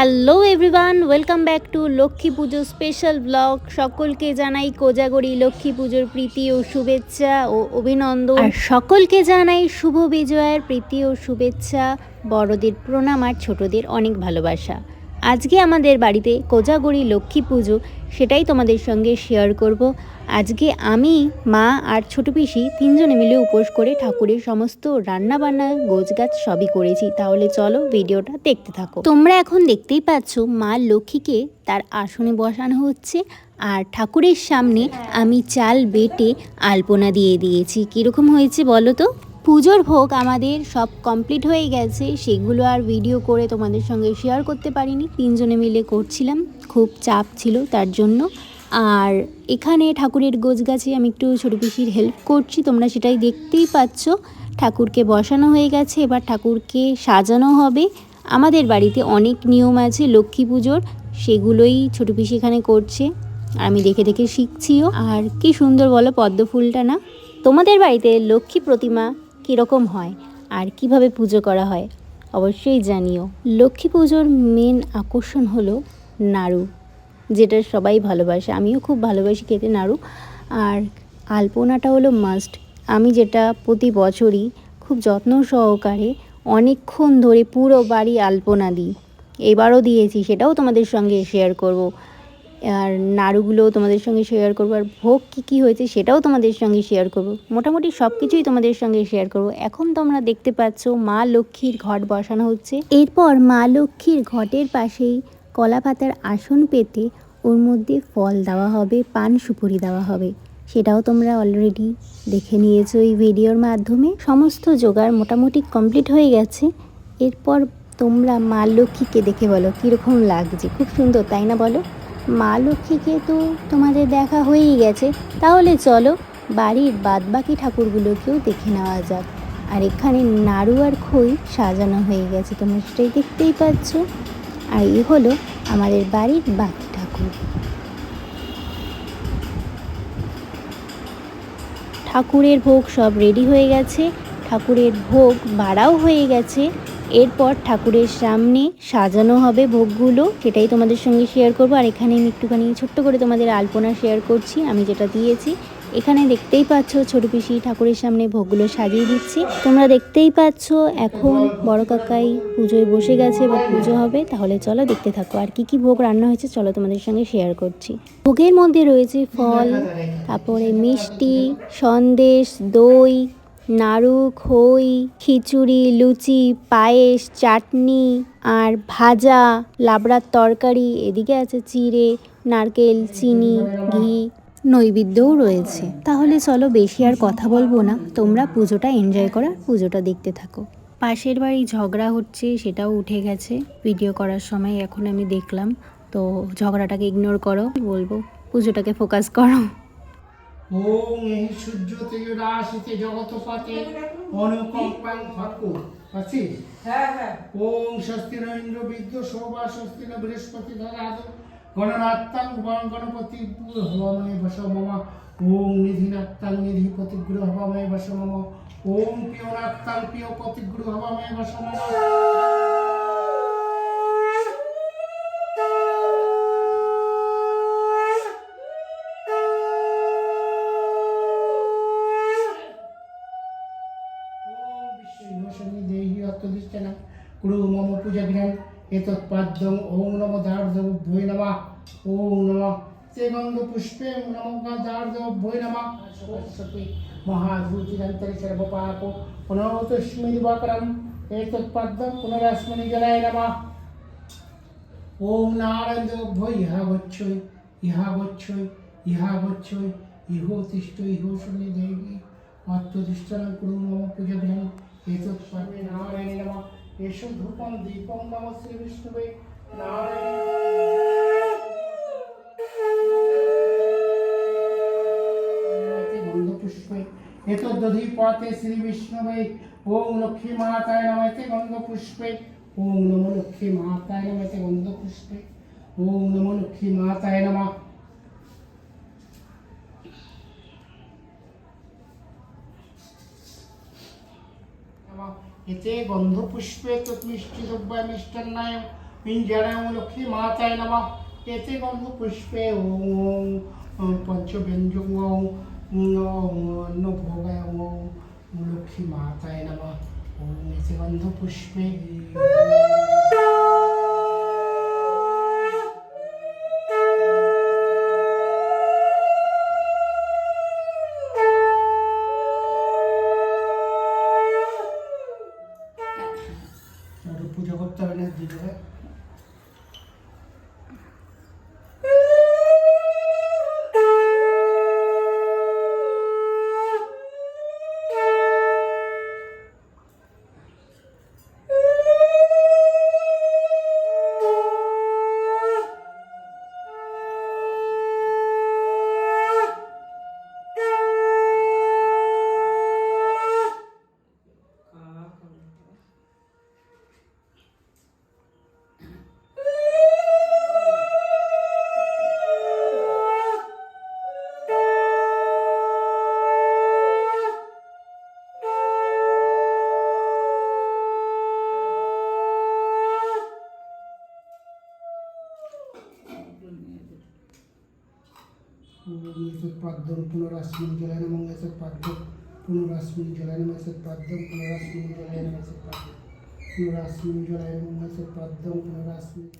Hello everyone welcome back to Lakshmi Puja special blog. সকলকে জানাই কোজাগরি লক্ষ্মী পুজোর প্রীতি ও শুভেচ্ছা ও অভিনন্দন। আর সকলকে জানাই শুভ বিজয়ের প্রীতি ও শুভেচ্ছা। বড়দের প্রণাম আর ছোটদের অনেক ভালোবাসা। আজকে আমাদের বাড়িতে কোজাগরি লক্ষ্মী পুজো, সেটাই তোমাদের সঙ্গে শেয়ার করব। আজকে আমি, মা আর ছোট পিসি তিনজনে মিলে উপোস করে ঠাকুরের সমস্ত রান্না বান্না গোছগাছ সবই করেছি। তাহলে চলো ভিডিওটা দেখতে থাকো। তোমরা এখন দেখতেই পাচ্ছ, মা লক্ষ্মীকে তার আসনে বসানো হচ্ছে আর ঠাকুরের সামনে আমি চাল বেটে আলপনা দিয়ে দিয়েছি। কীরকম হয়েছে বলো তো? পুজোর ভোগ আমাদের সব কমপ্লিট হয়ে গেছে। সেগুলো আর ভিডিও করে তোমাদের সঙ্গে শেয়ার করতে পারিনি। তিনজনে মিলে করছিলাম। খুব চাপ ছিল তার জন্য। আর এখানে ঠাকুরের গোছ গাছে আমি একটু ছোটো পিসির হেল্প করছি। তোমরা সেটাই দেখতেই পাচ্ছ। ঠাকুরকে বসানো হয়ে গেছে। এবার ঠাকুরকে সাজানো হবে। আমাদের বাড়িতে অনেক নিয়ম আছে লক্ষ্মী পুজোর। সেগুলোই ছোটো পিসি এখানে করছে। আমি দেখে দেখে শিখছিও। আর কি সুন্দর বলো পদ্ম ফুলটা না? তোমাদের বাড়িতে লক্ষ্মী প্রতিমা কীরকম হয় আর কীভাবে পুজো করা হয় অবশ্যই জানিও। লক্ষ্মী পুজোর মেন আকর্ষণ হলো নাড়ু, যেটা সবাই ভালোবাসে। আমিও খুব ভালোবাসি খেতে নাড়ু। আর আলপনাটা হলো মাস্ট আমি যেটা প্রতি বছরই খুব যত্ন সহকারে অনেকক্ষণ ধরে পুরো বাড়ি আলপনা দিই। এবারও দিয়েছি, সেটাও তোমাদের সঙ্গে শেয়ার করব। আর নাড়ুগুলোও তোমাদের সঙ্গে শেয়ার করব, আর ভোগ কী কী হয়েছে সেটাও তোমাদের সঙ্গে শেয়ার করব। মোটামুটি সব কিছুই তোমাদের সঙ্গে শেয়ার করব। এখন তোমরা দেখতে পাচ্ছ মা লক্ষ্মীর ঘট বসানো হচ্ছে। এরপর মা লক্ষ্মীর ঘটের পাশেই কলা পাতার আসন পেতে ওর মধ্যে ফল দেওয়া হবে, পান সুপুরি দেওয়া হবে। সেটাও তোমরা অলরেডি দেখে নিয়েছো এই ভিডিওর মাধ্যমে। সমস্ত জোগাড় মোটামুটি কমপ্লিট হয়ে গেছে। এরপর তোমরা মা লক্ষ্মীকে দেখে বলো, কীরকম লাগছে? খুব সুন্দর, তাই না বলো? মা লক্ষ্মীকে তো তোমাদের দেখা হয়েই গেছে, তাহলে চলো বাড়ির বাদবাকি ঠাকুরগুলোকেও দেখে নেওয়া যাক। আর এখানে নাড়ু আর খই সাজানো হয়ে গেছে, তোমরা সেটাই দেখতেই পাচ্ছ। আর এই হলো আমাদের বাড়ির বাকি ঠাকুর। ঠাকুরের ভোগ সব রেডি হয়ে গেছে, ঠাকুরের ভোগ বাড়াও হয়ে গেছে। এরপর ঠাকুরের সামনে সাজানো হবে ভোগগুলো, সেটাই তোমাদের সঙ্গে শেয়ার করব। আর এখানে আমি একটুখানি ছোট্ট করে তোমাদের আলপনা শেয়ার করছি, আমি যেটা দিয়েছি। এখানে দেখতেই পাচ্ছ ছোট পিসি ঠাকুরের সামনে ভোগগুলো সাজিয়ে দিচ্ছি। তোমরা দেখতেই পাচ্ছ এখন বড় কাকাই পুজোয় বসে গেছে বা পুজো হবে, তাহলে চলো দেখতে থাকো। আর কি কি ভোগ রান্না হয়েছে চলো তোমাদের সঙ্গে শেয়ার করছি। ভোগের মধ্যে রয়েছে ফল, তারপরে মিষ্টি, সন্দেশ, দই নাড়ু খই খিচুড়ি, লুচি, পায়েস, চাটনি আর ভাজা, লাবড়ার তরকারি, এদিকে আছে চিড়ে, নারকেল, চিনি, ঘি। নৈবেদ্যও রয়েছে। তাহলে চলো বেশি আর কথা বলব না। তোমরা পুজোটা এনজয় করো আর পুজোটা দেখতে থাকো। পাশের বাড়ি ঝগড়া হচ্ছে, সেটাও উঠে গেছে। ভিডিও করার সময় এখন আমি দেখলাম। তো ঝগড়াটাকে ইগনোর করো। বলব? পুজোটাকে ফোকাস করো। ওম এই সূর্য তেজ রাশিতে জগৎপতে অনুকম্পাং ঠাকুর। আছিস হ্যাঁ হ্যাঁ। ওম স্বস্তি ইন্দ্র বিদ্য শোভা স্বস্তি ন বৃহস্পতি ধরাদ গণনাত্তাং গণ গণপতি হবামে বস মম ওম নিধিনাত্তাং নিধিপতি গৃহ হবামে বস মম ওম পিয়নাত্তাং পিয়পতি গৃহ হবামে বস মম মম পূজাগ্রহণ এতৎপাদ্যং ওম নম দার্ধভ্যৈ নমঃ। ওম নম। তে গন্ধ পুষ্পে নম। দার্ধভ্যৈ নমঃ সরস্বতী মহাধূতিরন্তরি সর্বপাপ পুনরতস্মি দিবাকরম। এতৎপাদ্যং পুনরস্মনি জলায় নমঃ। ওম নারায়ণ ভৈ ইহা গচ্ছই ইহা গচ্ছই ইহা গচ্ছই ইহো তিষ্ঠ, ইহো শনি দেবী আত্মধিষ্ঠান কুরু মম পূজা ধ্যান এতৎ নারায়ণ নমঃ। এষ ধূপম দীপম নম শ্রী বিষ্ণুবে নারায়ণ। এতদ্দধি পাতে শ্রী বিষ্ণুবে। ওম লক্ষ্মী মাতায় নমতে গন্ধপুষ্পে। ওম নম লক্ষ্মী মাতায় নমতে গন্ধপুষ্পে। ওম নম লক্ষ্মী মাতায় নমঃ এতে গন্ধপুষ্পে তৎমিষ্টি দ্রব্য মিষ্টান্নায় পিঞ্জরাং লক্ষ্মী মাতায় নমঃ এতে গন্ধ পুষ্পে ওম ওম পঞ্চব্যঞ্জং ওম অন্ন ভোগায় ওম লক্ষ্মী মাতায় নমঃ ওম এতে গন্ধ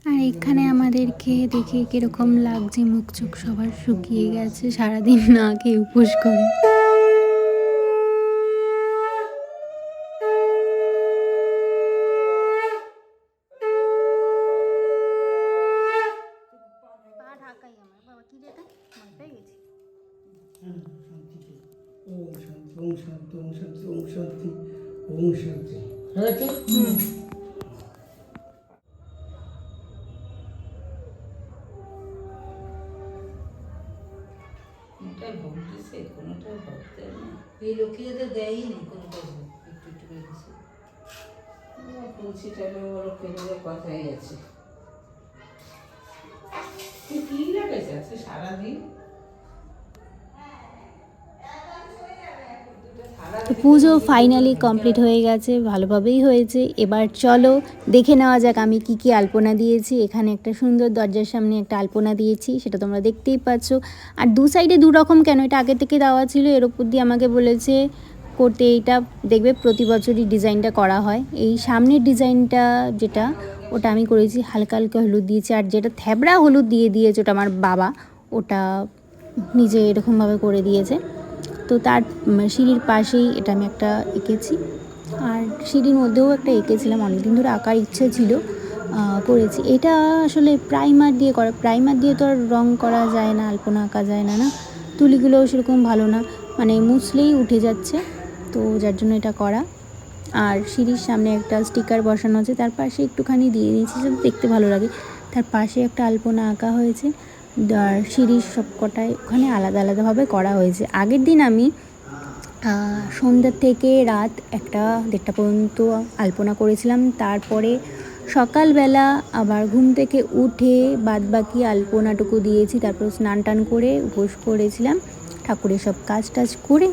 আর এখানে আমাদেরকে দেখে কীরকম লাগছে মুখ চোখ সবার শুকিয়ে গেছে, সারাদিন না খেয়ে উপোস করে। ওম শান্তি ওম শান্তি ওম শান্তি ওম ওম এই লক্ষ্মীদের দেয়ই নি কোনোটায় ভোগ একটু একটু করে দিছে তুলসীটাকে ফেলে কথাই আছে। কি লাগাইছে? আছে সারাদিন? পুজো ফাইনালি কমপ্লিট হয়ে গেছে, ভালোভাবেই হয়েছে। এবার চলো দেখে নেওয়া যাক আমি কি কি আলপনা দিয়েছি। এখানে একটা সুন্দর দরজার সামনে একটা আলপনা দিয়েছি, সেটা তোমরা দেখতেই পাচ্ছ। আর দু সাইডে দু রকম কেন? এটা আগে থেকে দেওয়া ছিল, এর উপর দিয়ে আমাকে বলেছে করতে এইটা। দেখবে প্রতি বছরই ডিজাইনটা করা হয়। এই সামনের ডিজাইনটা যেটা, ওটা আমি করেছি, হালকা হালকা হলুদ দিয়েছি। আর যেটা থ্যাবড়া হলুদ দিয়ে দিয়েছে ওটা আমার বাবা, ওটা নিজে এরকমভাবে করে দিয়েছে। তো তার সিঁড়ির পাশেই এটা আমি একটা এঁকেছি। আর সিঁড়ির মধ্যেও একটা এঁকেছিলাম, অনেকদিন ধরে আঁকার ইচ্ছে ছিল করেছি। এটা আসলে প্রাইমার দিয়ে করা, প্রাইমার দিয়ে তো আর রং করা যায় না, আলপনা আঁকা যায় না না? তুলিগুলোও সেরকম ভালো না মানে মুছলেই উঠে যাচ্ছে, তো যার জন্য এটা করা। আর সিঁড়ির সামনে একটা স্টিকার বসানো আছে, তার পাশে একটুখানি দিয়ে দিয়েছি যাতে দেখতে ভালো লাগে। তার পাশে একটা আলপনা আঁকা হয়েছে। সিঁড়ির সব কটায় ওখানে আলাদা আলাদাভাবে করা হয়েছে। আগের দিন আমি সন্ধ্যা থেকে রাত একটা দেড়টা পর্যন্ত আলপনা করেছিলাম। তারপরে সকালবেলা আবার ঘুম থেকে উঠে বাদবাকি আলপনাটুকু দিয়েছি, তারপর স্নান টান করে উপোস করেছিলাম, ঠাকুরের সব কাজ টাজ করে।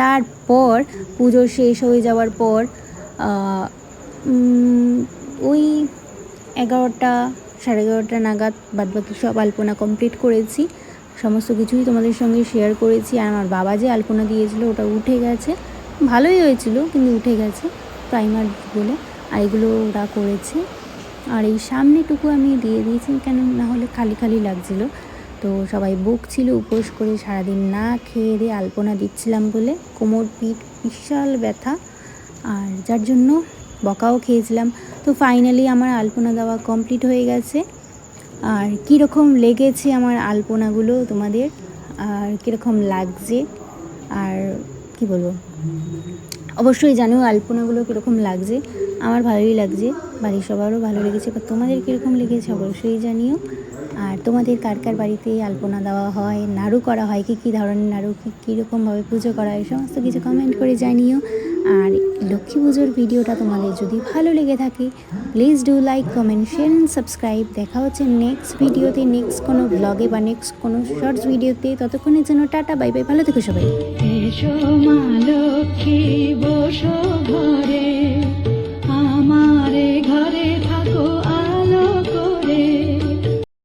তারপর পুজো শেষ হয়ে যাওয়ার পর ওই এগারোটা সাড়ে এগারোটা নাগাদ বাদবাকি সব আলপনা কমপ্লিট করেছি। সমস্ত কিছুই তোমাদের সঙ্গে শেয়ার করেছি। আর আমার বাবা যে আলপনা দিয়েছিল, ওটা উঠে গেছে। ভালোই হয়েছিল, কিন্তু উঠে গেছে প্রাইমার বলে। আর এগুলো ওরা করেছে। আর এই সামনেটুকু আমি দিয়ে দিয়েছি, কেন না হলে খালি খালি লাগছিল। তো সবাই বকছিল, উপোস করে সারাদিন না খেয়ে দিয়ে আলপনা দিচ্ছিলাম বলে। কোমর পিঠ বিশাল ব্যথা। আর যার জন্য বকাও খেয়েছিলাম। তো ফাইনালি আমার আলপনা দেওয়া কমপ্লিট হয়ে গেছে। আর কীরকম লেগেছে আমার আলপনাগুলো তোমাদের? আর কীরকম লাগছে? আর কি বলব? অবশ্যই জানো আলপনাগুলো কীরকম লাগছে। আমার ভালোই লাগছে। বাড়ির সবারও ভালো লেগেছে। বা তোমাদের কীরকম লেগেছে অবশ্যই জানিও। আর তোমাদের কার কার বাড়িতে আলপনা দেওয়া হয়? নাড়ু করা হয়? কী কী ধরনের নাড়ু? কী কীরকমভাবে পুজো করা হয়? সমস্ত কিছু কমেন্ট করে জানিও। আর লক্ষ্মী পুজোর ভিডিওটা তোমাদের যদি ভালো লেগে থাকে please do like comment share and subscribe দেখা হচ্ছে নেক্সট ভিডিওতে নেক্সট কোনো ব্লগে বা নেক্সট কোনো শর্টস ভিডিওতে। ততক্ষণের জন্য টাটা বাই বাই ভালো থেকো সবাই। আমার ঘরে